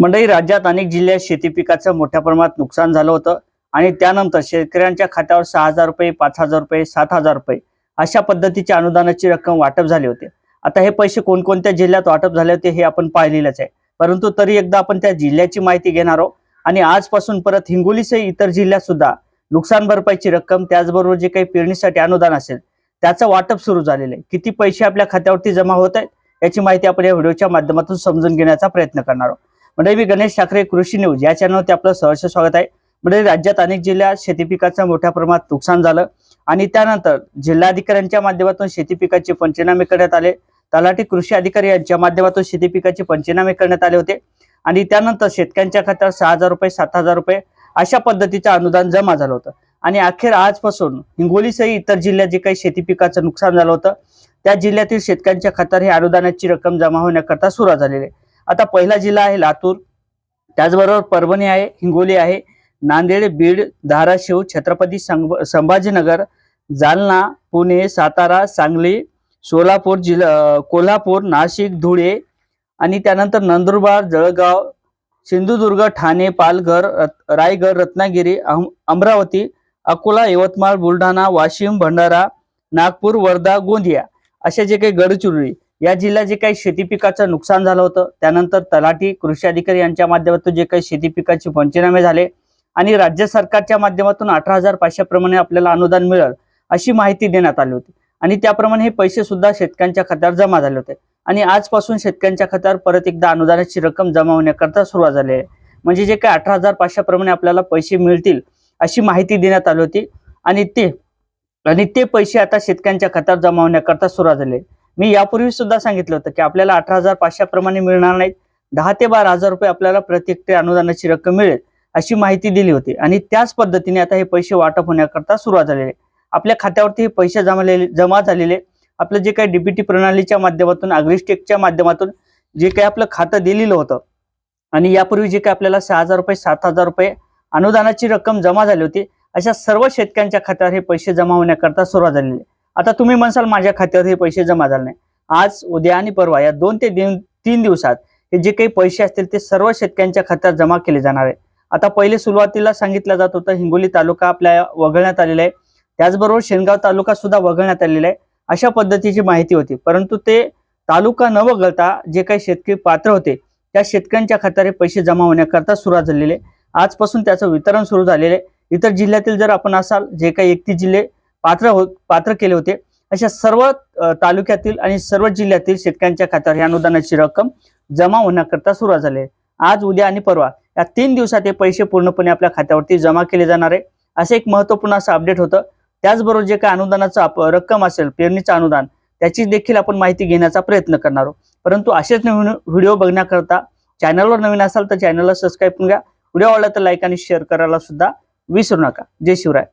मंडळी राज्यात अनेक जिल्ह्यात शेती पिकाचं मोठ्या प्रमाणात नुकसान झालं होतं आणि त्यानंतर शेतकऱ्यांच्या खात्यावर सहा हजार रुपये पाच हजार रुपये सात हजार रुपये अशा पद्धतीच्या अनुदानाची रक्कम वाटप झाली होती. आता हे पैसे कोणकोणत्या जिल्ह्यात वाटप झाले होते हे आपण पाहिलेलंच आहे. परंतु तरी एकदा आपण त्या जिल्ह्याची माहिती घेणार आहोत आणि आजपासून परत हिंगोलीसह इतर जिल्ह्यात सुद्धा नुकसान भरपाईची रक्कम त्याचबरोबर जे काही पेरणीसाठी अनुदान असेल त्याचं वाटप सुरू झालेलं आहे. किती पैसे आपल्या खात्यावरती जमा होत आहेत याची माहिती आपण या व्हिडिओच्या माध्यमातून समजून घेण्याचा प्रयत्न करणार आहोत. म्हणजे मी गणेश ठाकरे कृषी न्यूज या चॅनलवरती आपलं सहर्ष स्वागत आहे. म्हणजे राज्यात अनेक जिल्ह्यात शेती पिकाचं मोठ्या प्रमाणात नुकसान झालं आणि त्यानंतर जिल्हाधिकाऱ्यांच्या माध्यमातून शेती पिकाचे पंचनामे करण्यात आले. तलाठी कृषी अधिकारी यांच्या माध्यमातून शेती पिकाचे पंचनामे करण्यात आले होते आणि त्यानंतर शेतकऱ्यांच्या खात्यावर सहा हजार रुपये सात हजार रुपये अशा पद्धतीचं अनुदान जमा झालं होतं. आणि अखेर आजपासून हिंगोलीसही इतर जिल्ह्यात जे काही शेती पिकाचं नुकसान झालं होतं त्या जिल्ह्यातील शेतकऱ्यांच्या खात्यावर ही अनुदानाची रक्कम जमा होण्याकरता सुरुवात झालेली आहे. आता पहिला जिल्हा आहे लातूर. त्याचबरोबर परभणी आहे हिंगोली आहे नांदेड बीड धाराशिव छत्रपती संभाजीनगर जालना पुणे सातारा सांगली सोलापूर जिल्हा कोल्हापूर नाशिक धुळे आणि त्यानंतर नंदुरबार जळगाव सिंधुदुर्ग ठाणे पालघर रत- रायगड रत्नागिरी अम- अमरावती अकोला यवतमाळ बुलढाणा वाशिम भंडारा नागपूर वर्धा गोंदिया असे जे काही गडचिरोली या जिल्ह्यात जे काही शेती पिकाचं नुकसान झालं होतं त्यानंतर तलाठी कृषी अधिकारी यांच्या माध्यमातून जे काही शेती पिकाचे पंचनामे झाले आणि राज्य सरकारच्या माध्यमातून अठरा हजार पाचशेप्रमाणे आपल्याला अनुदान मिळेल अशी माहिती देण्यात आली होती. आणि त्याप्रमाणे हे पैसे सुद्धा शेतकऱ्यांच्या खात्यावर जमा झाले होते. आणि आजपासून शेतकऱ्यांच्या खात्यावर परत एकदा अनुदानाची रक्कम जमा होण्याकरता सुरुवात झाली आहे. म्हणजे जे काही अठरा हजार पाचशेप्रमाणे आपल्याला पैसे मिळतील अशी माहिती देण्यात आली होती. आणि ते आणि ते पैसे आता शेतकऱ्यांच्या खात्यावर जमा होण्याकरता सुरुवात झाली आहे. मी यापूर्वी सुद्धा सांगितलं होतं की आपल्याला अठरा हजार पाचशेप्रमाणे मिळणार नाहीत. दहा ते बारा हजार रुपये आपल्याला प्रत्येकटे अनुदानाची रक्कम मिळेल अशी माहिती दिली होती. आणि त्याच पद्धतीने आता हे पैसे वाटप होण्याकरता सुरुवात झालेली आहे. आपल्या खात्यावरती हे पैसे जमालेले जमा झालेले. आपलं जे काही डीबीटी प्रणालीच्या माध्यमातून अग्रिस्टेकच्या माध्यमातून जे काही आपलं खातं दिलेलं होतं. आणि यापूर्वी जे काही आपल्याला सहा हजार रुपये सात हजार रुपये अनुदानाची रक्कम जमा झाली होती अशा सर्व शेतकऱ्यांच्या खात्यावर हे पैसे जमा होण्याकरता सुरुवात झालेली आहे. आता तुम्ही म्हणसाल माझ्या खात्यावर हे पैसे जमा झाले नाही. आज उद्या आणि परवा या दोन ते दिन तीन दिवसात हे जे काही पैसे असतील ते सर्व शेतकऱ्यांच्या खात्यात जमा केले जाणार आहे. आता पहिले सुरुवातीला सांगितलं जात होतं हिंगोली तालुका आपल्या वगळण्यात आलेला आहे. त्याचबरोबर शेनगाव तालुका सुद्धा वगळण्यात आलेला आहे. अशा पद्धतीची माहिती होती. परंतु ते तालुका न वगळता जे काही शेतकरी पात्र होते त्या शेतकऱ्यांच्या खात्यावर हे पैसे जमा होण्याकरता सुरुवात झालेली आहे. आजपासून त्याचं वितरण सुरू झालेलं आहे. इतर जिल्ह्यातील जर आपण असाल जे काही एकतीस जिल्हे पात्र होत पात्र केले होते. अशा सर्व तालुक्यातील आणि सर्व जिल्ह्यातील शेतकऱ्यांच्या खात्यावर या अनुदानाची रक्कम जमा होण्याकरता सुरुवात झाली आहे. आज उद्या आणि परवा या तीन दिवसात हे पैसे पूर्णपणे आपल्या खात्यावरती जमा केले जाणार आहे. असं एक महत्त्वपूर्ण असं अपडेट होतं. त्याचबरोबर जे काही अनुदानाचं रक्कम असेल पेरणीचं अनुदान त्याची देखील आपण माहिती घेण्याचा प्रयत्न करणार आहोत. परंतु असेच नवीन व्हिडिओ बघण्याकरता चॅनलवर नवीन असाल तर चॅनलला सबस्क्राईब करून घ्या. व्हिडिओ आवडला तर लाईक आणि शेअर करायला सुद्धा विसरू नका. जय शिवराय.